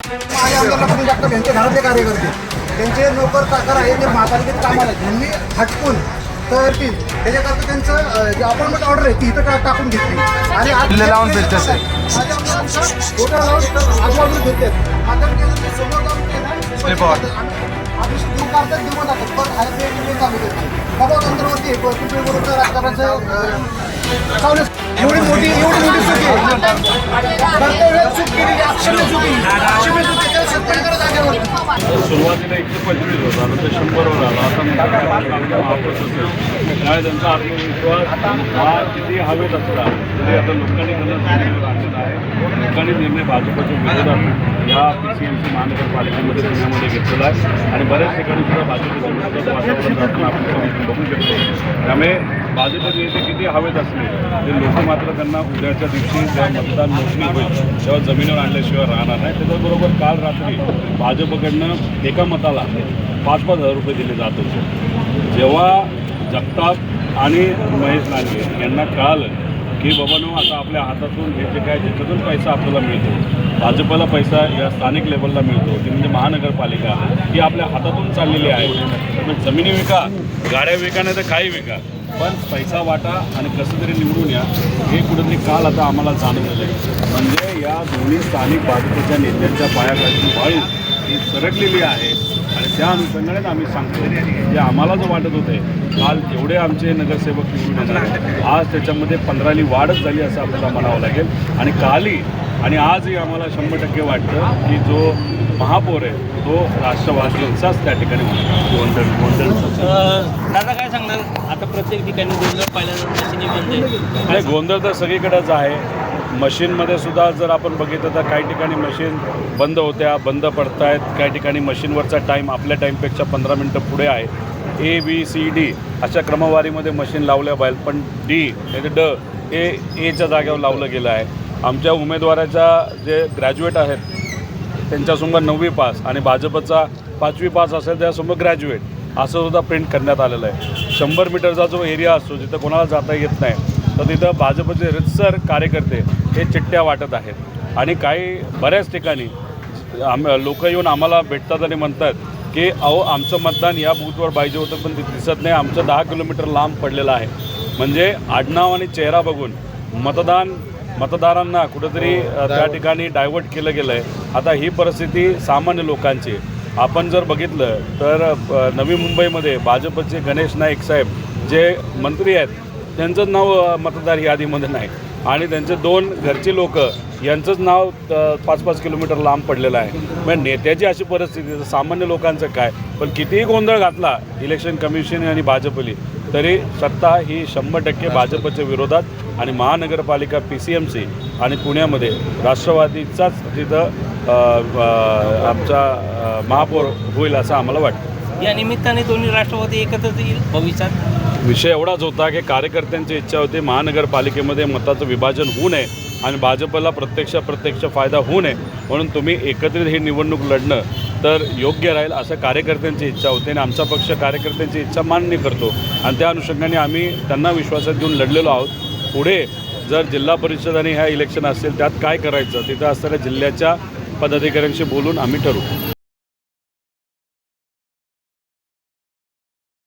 पण जगताप यांचे घरातले कार्यकर्ते त्यांचे नोकर चाकर आहे ते महापालिकेत कामाला. यांनी हटकून तर ती त्याच्याकरता त्यांचं जे अपॉइंटमेंट ऑर्डर आहे ती इथं टाकून घेतली आणि आज दिले लावून आजूबाजूला फिरतात. आता ते ते समोर जाऊन ते ना, Slip out. आम्ही देऊ काढतात देऊ टाकतात पण आहे ते ते चालू देतात बाबा तंत्रावरती पिंपरी बरोबर राजकारणाचं अं, चालू आहे. एवढी मोठी एवढी मोठी चूक आहे चूक केलेली चूक आहे. अक्षम्य चूक आहे, त्याला सत्कार करा जागेवर सुरुवातीला एकशे पंचवीस होता नंतर शंभरवर आला. आता आमचा वापस असेल त्यामुळे त्यांचा आत्मविश्वास हा किती हवेत असला तरी आता लोकांनी त्यांना आहे. लोकांनी निर्णय भाजपच्या विरोधात ह्या पी सी एम सी महानगरपालिकेमध्ये पुण्यामध्ये घेतलेला आहे. आणि बऱ्याच ठिकाणी सुद्धा भाजपचं वातावरण जाताना आपण बघू शकतो. त्यामुळे भाजपचे नेते किती हवेत असले ते लोक मात्र त्यांना उद्याच्या दिवशी जेव्हा मतदान मोजणी होईल तेव्हा जमिनीवर आणल्याशिवाय राहणार नाही. त्याच्याबरोबर काल रात्री भाजपकडनं एका मताला पाच पाच हजार रुपये दिले जात होते. जेव्हा जगताप आणि महेश लांडगे यांना कळालं की बाबांनो आता आपल्या हातातून हे जे काय ज्याच्यातून पैसा आपल्याला मिळतो. भाजपला पैसा या स्थानिक लेवलला मिळतो ती म्हणजे महानगरपालिका ही आपल्या हातातून चाललेली आहे. त्यामुळे जमिनी विका गाड्या विका नाही तर काही विका. पण पैसा वाटा आणि कसं तरी निवडून या हे कुठेतरी काल आता आम्हाला जाणवलेलं आहे. म्हणजे या दोन्ही स्थानिक भाजपच्या नेत्यांच्या पायाखालची वाळू ही सरकलेली आहे. त्या अनुषंगानेच आम्ही सांगतो जे आम्हाला जो वाटत होते काल जेवढे आमचे नगरसेवक निवडून येणार आज त्याच्यामध्ये पंधराली वाढच झाली असं आपल्याला म्हणावं लागेल. आणि कालही आणि आजही आम्हाला शंभर टक्के वाटतं की जो महापौर आहे तो राष्ट्रवादींचाच त्या ठिकाणी गोंधळ गोंधळ दादा काय सांगणार? आता प्रत्येक ठिकाणी गोंधळ पाहिल्यानंतर गोंधळ तर सगळीकडेच आहे. मशीनमध्ये सुद्धा जर आपण बघितलं तर काही ठिकाणी मशीन बंद होत्या बंद पडत आहेत काही ठिकाणी मशीनवरचा टाईम आपल्या टाईमपेक्षा पंधरा मिनटं पुढे आहे. ए बी सी डी अशा क्रमवारीमध्ये मशीन लावल्या पाहिजे पण डी म्हणजे ड ए एच्या जागेवर लावलं गेलं आहे. आमच्या उमेदवाराच्या जे ग्रॅज्युएट आहेत त्यांच्यासमोर नववी पास आणि भाजपचा पाचवी पास असेल त्यासमोर ग्रॅज्युएट असं सुद्धा प्रिंट करण्यात आलेलं आहे. शंभर मीटरचा जो एरिया असतो जिथं कोणाला जाता येत नाही तर तिथं भाजपचे रितसर कार्यकर्ते हे चिठ्ठ्या वाटत आहेत. आणि काही बऱ्याच ठिकाणी आम लोक येऊन आम्हाला भेटतात आणि म्हणतात की अहो आमचं मतदान या बूथवर पाहिजे होतं पण ते दिसत नाही. आमचं दहा किलोमीटर लांब पडलेलं आहे. म्हणजे आडनाव आणि चेहरा बघून मतदान मतदारांना कुठंतरी अ, त्या ठिकाणी डायव्हर्ट केलं गेलं आहे आता ही परिस्थिती सामान्य लोकांची. आपण जर बघितलं तर नवी मुंबईमध्ये भाजपचे गणेश नाईक साहेब जे मंत्री आहेत त्यांचंच नाव मतदार यादीमध्ये नाही. आणि त्यांचे दोन घरची लोक यांचंच नाव पाच पाच किलोमीटर लांब पडलेलं आहे. म्हणजे नेत्याची अशी परिस्थिती सामान्य लोकांचं काय? पण कितीही गोंधळ घातला इलेक्शन कमिशन आणि भाजपली तरी सत्ता ही शंभर टक्के भाजपच्या विरोधात आणि महानगरपालिका पी सी एम सी आणि पुण्यामध्ये राष्ट्रवादीचाच तिथं आमचा महापौर होईल असं आम्हाला वाटतं. या निमित्ताने दोन्ही राष्ट्रवादी एकत्र येईल भविष्यात? विषय एवढाच होता की कार्यकर्त्यांची इच्छा होती महानगरपालिकेमध्ये मताचं विभाजन होऊ नये आणि भाजपला प्रत्यक्ष प्रत्यक्ष फायदा होऊ नये म्हणून तुम्ही एकत्रित ही निवडणूक लढणं तर योग्य राहील असं कार्यकर्त्यांची इच्छा होती आणि आमचा पक्ष कार्यकर्त्यांची इच्छा मान्य करतो. आणि त्या अनुषंगाने आम्ही त्यांना विश्वासात घेऊन लढलेलो आहोत. पुढे जर जिल्हा परिषद आणि ह्या इलेक्शन असेल त्यात काय करायचं? तिथं असणाऱ्या जिल्ह्याच्या पदाधिकाऱ्यांशी बोलून आम्ही ठरवू.